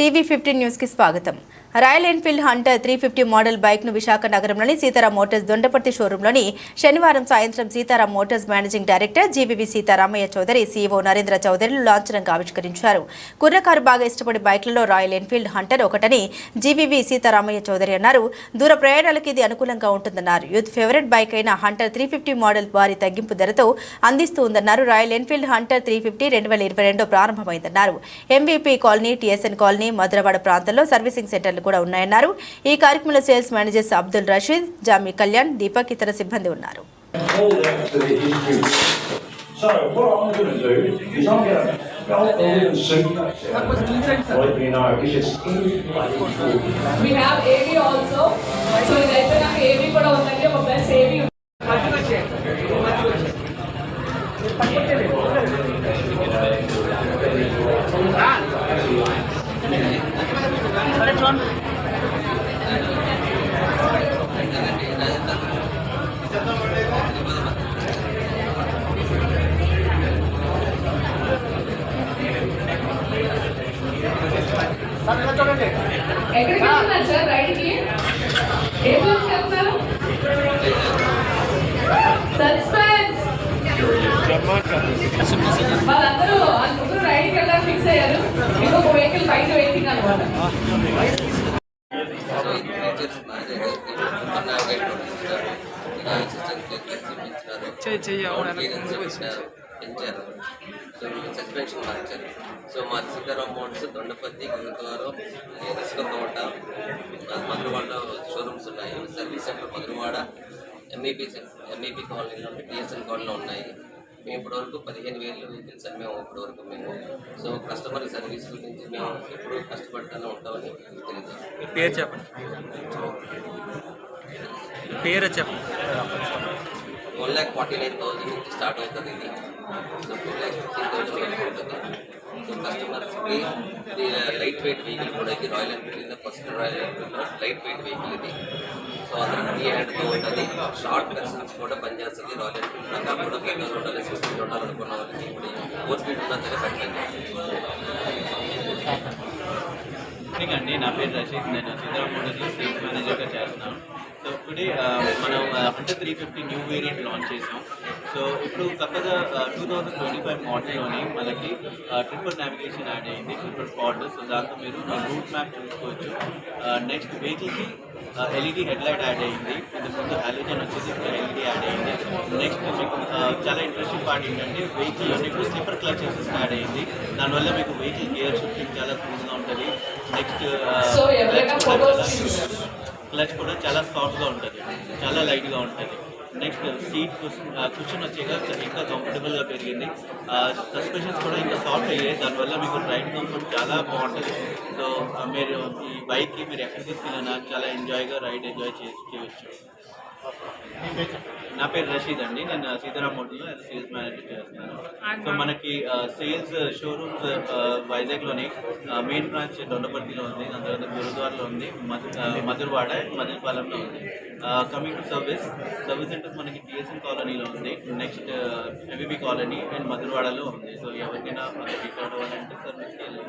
TV fifteen న్యూస్కి స్వాగతం. Royal Enfield Hunter three fifty model బైక్ను విశాఖ నగరంలోని సీతారాం మోటార్స్ దొండపర్తి షోరూంలోని శనివారం సాయంత్రం Sitaram motors managing director GVV Sitaramaiah Chowdary CEO Narendra చౌదరిలు లాంఛనంగా ఆవిష్కరించారు. కుర్రకారు బాగా ఇష్టపడే బైక్లలో రాయల్ ఎన్ఫీల్డ్ హంటర్ ఒకటని జీవీవీ సీతారామయ్య చౌదరి అన్నారు. దూర ప్రయాణాలకు ఇది అనుకూలంగా ఉంటుందన్నారు. యూత్ ఫేవరెట్ బైక్ అయిన హంటర్ త్రీ ఫిఫ్టీ మోడల్ భారీ తగ్గింపు ధరతో అందిస్తూ ఉందన్నారు. Royal Enfield Hunter three fifty రెండు వేల ఇరవై రెండు ప్రారంభమైందన్నారు. MVP colony TSN colony Madhurawada ప్రాంతంలో సర్వీసింగ్ సెంటర్లు కూడా ఉన్నాయన్నారు ఈ కార్యక్రమంలో సేల్స్ మేనేజర్స్ అబ్దుల్ రషీద్ జామీ కళ్యాణ్ దీపక్ ఇతర సిబ్బంది ఉన్నారు all that to the history. ఎక్కడికి వెళ్తున్నారు సార్? రైడ్కి? ఏ ప్లేస్ వెళ్తున్నారు సస్పెన్స్! వాళ్ళందరూ ఆ ముగ్గురు రైడ్కి వెళ్ళడానికి ఫిక్స్ అయ్యారు. ఇంకొక వెహికల్ బయట వెయిటింగ్ అనమాట సో సస్పెన్షన్ మార్చారు సో మా Sitaram models Dondaparthy Gurudwaram Isukathota Madhurawada showrooms ఉన్నాయి. Service center Madhurawada MEP MEP కాలనీలో టీఎస్ఎన్ కాలనీలో ఉన్నాయి. మేము ఇప్పటివరకు పదిహేను వేలు వెహికల్స్ అని మేము ఇప్పటివరకు మేము. సో కస్టమర్ సర్వీస్ గురించి మేము ఎప్పుడు కష్టపడుతూనే ఉంటామని తెలియదు. మీ పేరు చెప్పండి. మీ పేరు చెప్పండి. ల్యాక్ ఫార్టీ నైన్ థౌసండ్ నుంచి స్టార్ట్ అవుతుంది ఇది so two lakh fifteen thousand వరకు ఉంటుంది సో కస్టమర్స్కి ఇది లైట్ వెయిట్ వెహికల్ కూడా ఇది రాయల్ ఎన్ఫీల్డ్ ఫస్ట్ రాయల్ ఎన్ఫీల్డ్లో లైట్ వెయిట్ వెహికల్ ఇది సో అందరూ ఫ్రీ హ్యాండ్తో ఉంటుంది షార్ట్ పర్సన్స్ కూడా పనిచేస్తుంది రాయల్ ఎన్ఫీల్డ్ రకాలు కూడా పెద్దలు ఉండాలి స్పీడ్ ఉండాలనుకున్న వాళ్ళకి ఇప్పుడు ఫోర్ స్పీడ్ ఉన్నా సరే పెట్టండి మార్నింగ్ అండి నా పేరు రషీద్ నేను సీతారాం మోటార్స్లో సేల్స్ మేనేజర్గా చేస్తున్నాను. సో టుడే మనం hundred three fifty new variant launch చేసాం సో ఇప్పుడు కొత్తగా టూ థౌజండ్ ట్వంటీ ఫైవ్ మోడల్లోని మనకి ట్రిపుల్ నావిగేషన్ యాడ్ అయింది ట్రిపుల్ స్పాట్ సో దాంతో మీరు రూట్ మ్యాప్ చూసుకోవచ్చు. నెక్స్ట్ వెహికల్కి ఎల్ఈడి హెడ్ లైట్ యాడ్ అయింది. ఇంతకు ముందు హాలోజన్ వచ్చేసి ఇప్పుడు ఎల్ఈడి యాడ్ అయింది. నెక్స్ట్ మీకు uh, చాలా ఇంట్రెస్టింగ్ పార్ట్ ఏంటంటే వెహికల్ ఇప్పుడు స్లిప్పర్ క్లచ్ సిస్టమ్ యాడ్ అయింది. దానివల్ల మీకు వెహికల్ గేర్ షిఫ్టింగ్ చాలా స్మూత్గా ఉంటుంది. నెక్స్ట్ క్లచ్ కూడా చాలా సాఫ్ట్గా ఉంటుంది. చాలా లైట్గా ఉంటుంది. నెక్స్ట్ సీట్ కుషన్ వచ్చేగా ఇంకా కంఫర్టబుల్గా పెరిగింది. సస్పెషన్స్ కూడా ఇంకా సాఫ్ట్ అయ్యాయి. దానివల్ల మీకు రైడ్ కంఫర్ట్ చాలా బాగుంటుంది. సో మీరు ఈ బైక్కి మీరు ఎక్కడికి తీసుకెళ్ళినా చాలా ఎంజాయ్గా రైడ్ ఎంజాయ్ చేయొచ్చు. నా పేరు రషీద్ అండి. నేను Sitaram as sales manager so మనకి సేల్స్ షోరూమ్స్ వైజాగ్లోని మెయిన్ బ్రాంచ్ దొండపర్తిలో ఉంది దాని తర్వాత గురుద్వారలో ఉంది మధు uh, మధురవాడ మధురపాలెంలో ఉంది. Coming to service service center మనకి టిఎస్ఎన్ కాలనీలో ఉంది next MBB uh, colony and మధురవాడలో ఉంది. సో ఎవరికైనా మనకి కావాలంటే సర్వీస్కి వెళ్ళి